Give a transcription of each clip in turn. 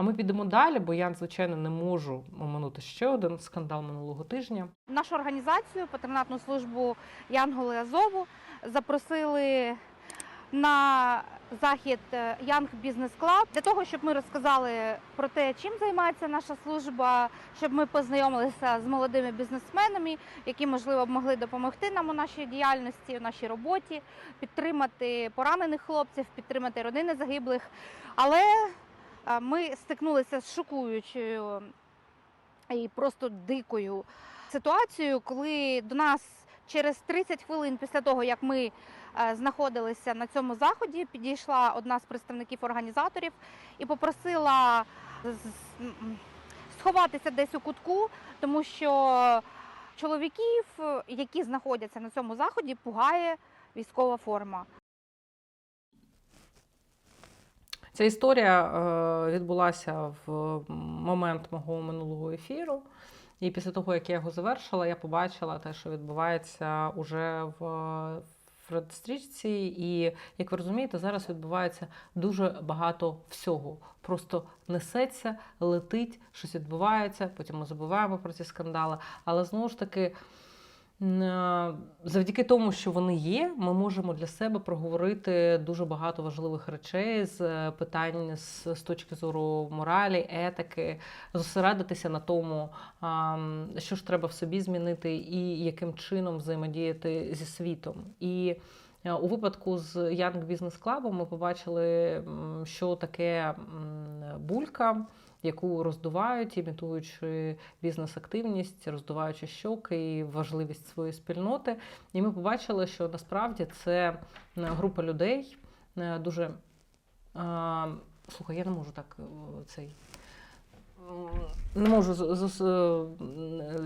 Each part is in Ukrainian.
А ми підемо далі, бо я, звичайно, не можу оминути ще один скандал минулого тижня. Нашу організацію, патронатну службу Янголи Азову, запросили на захід Young Business Club для того, щоб ми розказали про те, чим займається наша служба, щоб ми познайомилися з молодими бізнесменами, які можливо б могли допомогти нам у нашій діяльності, у нашій роботі, підтримати поранених хлопців, підтримати родини загиблих. Але ми стикнулися з шокуючою і просто дикою ситуацією, коли до нас через 30 хвилин після того, як ми е, знаходилися на цьому заході, підійшла одна з представників організаторів і попросила сховатися десь у кутку, тому що чоловіків, які знаходяться на цьому заході, пугає військова форма. Ця історія е, відбулася в момент мого минулого ефіру. І після того, як я його завершила, я побачила те, що відбувається уже в Фредстрічці. І, як ви розумієте, зараз відбувається дуже багато всього. Просто несеться, летить, щось відбувається, потім ми забуваємо про ці скандали. Але знову ж таки, завдяки тому, що вони є, ми можемо для себе проговорити дуже багато важливих речей з е, питань з, з точки зору моралі, етики, зосередитися на тому, що ж треба в собі змінити і яким чином взаємодіяти зі світом. І е, у випадку з Young Business Club ми побачили, що таке булька, яку роздувають, імітуючи бізнес-активність, роздуваючи щоки і важливість своєї спільноти. І ми побачили, що насправді це е, група людей е, дуже. Слухай, я не можу так е, цей. Не можу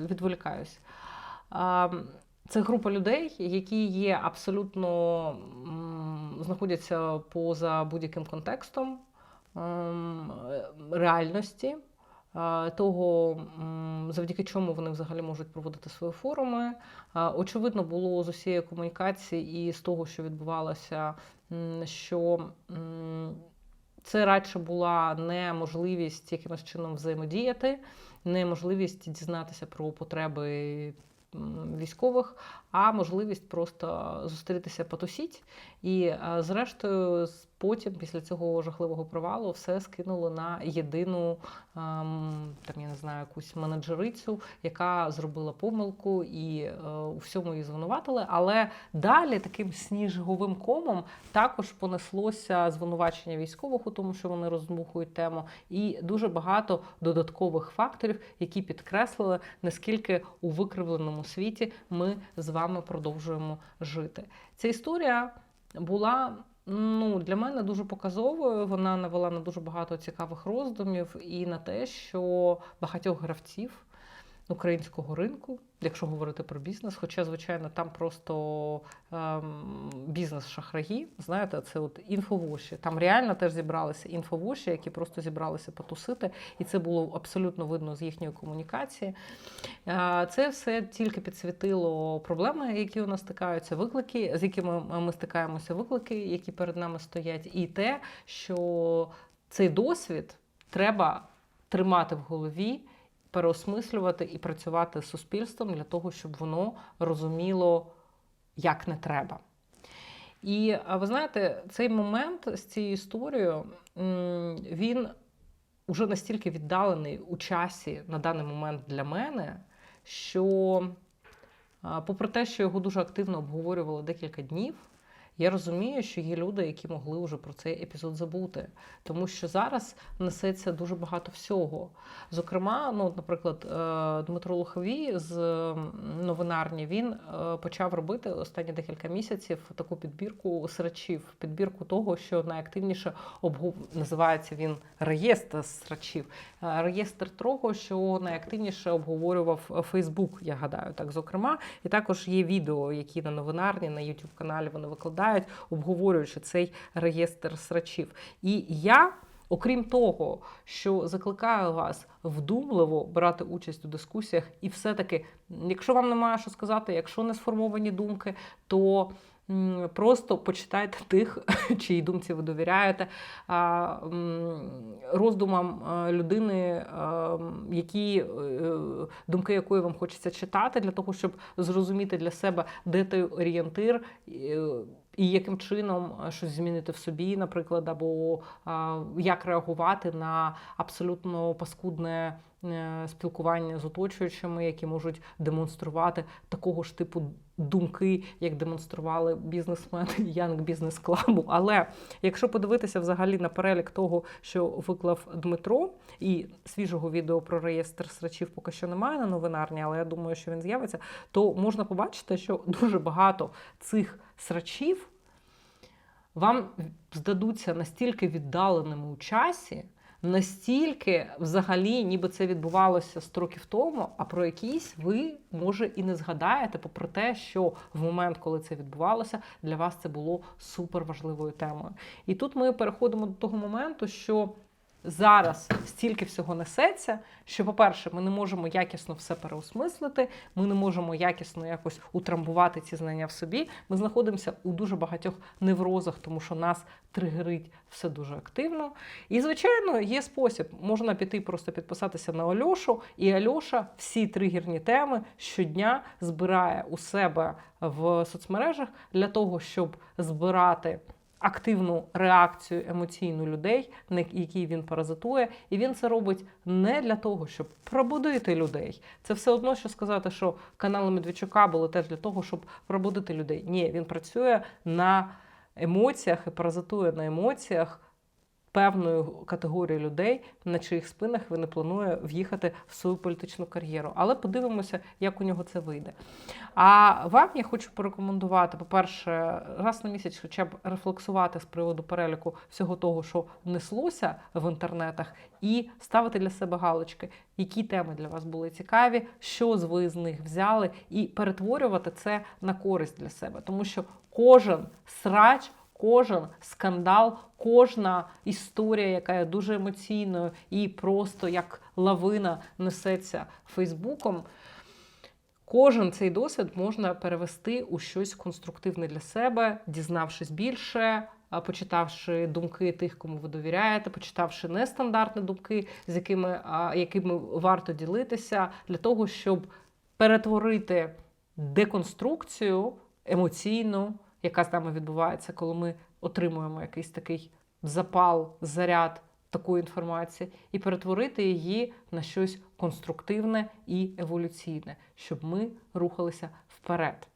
відволікаюсь. Це група людей, які є абсолютно знаходяться поза будь-яким контекстом реальності, е, того, завдяки чому вони взагалі можуть проводити свої форуми. Е, Очевидно, було з усієї комунікації і з того, що відбувалося, що це радше була не можливість якимось чином взаємодіяти, не можливість дізнатися про потреби військових, а можливість просто зустрітися потусіть. І е, зрештою, потім, після цього жахливого провалу, все скинуло на єдину ем, там, я не знаю, якусь менеджерицю, яка зробила помилку і е, у всьому її звинуватили. Але далі таким сніжговим комом також понеслося звинувачення військових у тому, що вони роздмухують тему, і дуже багато додаткових факторів, які підкреслили, наскільки у викривленому світі ми з вами продовжуємо жити. Ця історія була. Ну, для мене дуже показовою. Вона навела на дуже багато цікавих роздумів і на те, що багатьох гравців українського ринку, якщо говорити про бізнес, хоча, звичайно, там просто ем, бізнес-шахраї, знаєте, це от інфовоші. Там реально теж зібралися інфовоші, які просто зібралися потусити, і це було абсолютно видно з їхньої комунікації. Е, Це все тільки підсвітило проблеми, які у нас стикаються, виклики, з якими ми стикаємося, виклики, які перед нами стоять, і те, що цей досвід треба тримати в голові, переосмислювати і працювати з суспільством для того, щоб воно розуміло, як не треба. І ви знаєте, цей момент з цією історією він уже настільки віддалений у часі на даний момент для мене, що, попри те, що його дуже активно обговорювали декілька днів, я розумію, що є люди, які могли вже про цей епізод забути, тому що зараз несеться дуже багато всього. Зокрема, ну, наприклад, е, Дмитро Луховій з новинарні він е, почав робити останні декілька місяців таку підбірку срачів, підбірку того, що найактивніше обгов... називається він реєстр срачів. Е, Реєстр того, що найактивніше обговорював Фейсбук, я гадаю, так зокрема. І також є відео, які на новинарні, на youtube каналі вони викладають, обговорюючи цей реєстр срачів. І я. Окрім того, що закликаю вас вдумливо брати участь у дискусіях, і все-таки, якщо вам немає що сказати, якщо не сформовані думки, то просто почитайте тих, чиїй думці ви довіряєте, роздумам е, людини, е, які е, думки якої вам хочеться читати, для того, щоб зрозуміти для себе, де той орієнтир. І яким чином е, щось змінити в собі, наприклад, або як реагувати на абсолютно паскудне спілкування з оточуючими, які можуть демонструвати такого ж типу думки, як демонстрували бізнесмени Young Business Club. Але якщо подивитися взагалі на перелік того, що виклав Дмитро, і свіжого відео про реєстр срачів поки що немає на новинарні, але я думаю, що він з'явиться, то можна побачити, що дуже багато цих срачів вам здадуться настільки віддаленими у часі, настільки взагалі, ніби це відбувалося 100 років тому, а про якісь ви, може, і не згадаєте, попри те, що в момент, коли це відбувалося, для вас це було супер важливою темою. І тут ми переходимо до того моменту, що зараз стільки всього несеться, що, по-перше, ми не можемо якісно все переосмислити, ми не можемо якісно якось утрамбувати ці знання в собі. Ми знаходимося у дуже багатьох неврозах, тому що нас тригерить все дуже активно. І, звичайно, є спосіб. Можна піти просто підписатися на Альошу, і Альоша всі тригерні теми щодня збирає у себе в соцмережах для того, щоб збирати активну реакцію емоційну людей, на які він паразитує, і він це робить не для того, щоб пробудити людей. Це все одно, що сказати, що канали Медведчука були теж для того, щоб пробудити людей. Ні, він працює на емоціях і паразитує на емоціях певної категорії людей, на чиїх спинах він планує в'їхати в свою політичну кар'єру. Але подивимося, як у нього це вийде. А вам я хочу порекомендувати, по-перше, раз на місяць хоча б рефлексувати з приводу переліку всього того, що неслося в інтернетах, і ставити для себе галочки, які теми для вас були цікаві, що ви з них взяли, і перетворювати це на користь для себе. Тому що кожен срач. Кожен скандал, кожна історія, яка є дуже емоційною і просто як лавина несеться Фейсбуком. Кожен цей досвід можна перевести у щось конструктивне для себе, дізнавшись більше, почитавши думки тих, кому ви довіряєте, почитавши нестандартні думки, з якими, якими варто ділитися, для того, щоб перетворити деконструкцію емоційну, яка з нами відбувається, коли ми отримуємо якийсь такий запал, заряд такої інформації, і перетворити її на щось конструктивне і еволюційне, щоб ми рухалися вперед.